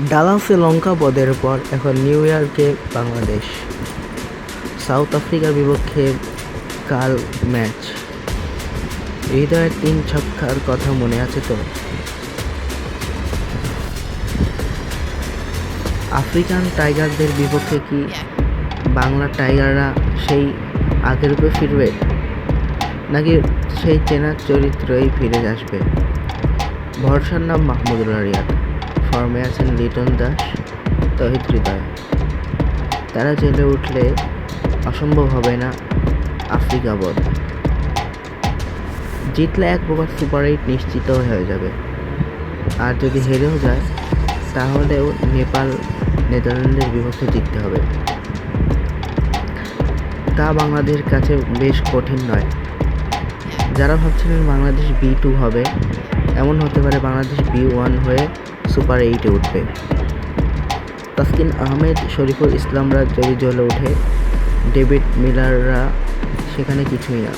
ডালাসে লঙ্কা পদের পর এখন নিউ ইয়র্কে বাংলাদেশ। সাউথ আফ্রিকার বিপক্ষে কাল ম্যাচ। হৃদয়ের তিন ছক্কার কথা মনে আছে তো আফ্রিকান টাইগারদের বিপক্ষে কি বাংলা টাইগাররা সেই আগের রূপে ফিরবে? নাকি সেই চেনা চরিত্রই ফিরে আসবে? ভরসার নাম মাহমুদুল্লাহ রিয়াদ ফর্মে আছেন লিটন দাস, তহিদ হৃদয়। তারা জেলে উঠলে অসম্ভব হবে না আফ্রিকা বধ। জিতলে এক প্রকার সুপার এইট নিশ্চিত হয়ে যাবে। আর যদি হেরেও যায়, তাহলেও নেপাল, নেদারল্যান্ডের বিপক্ষে জিততে হবে। তা বাংলাদেশের কাছে বেশ কঠিন নয়। যারা ভাবছিলেন বাংলাদেশ বি টু হবে, এমন হতে পারে বাংলাদেশ বি ওয়ান হয়ে সুপার এইটে উঠবে। তাসকিন আহমেদ, শরীফুল ইসলামরা যদি জ্বলে ওঠে, ডেভিড মিলাররা সেখানে কিছুই না।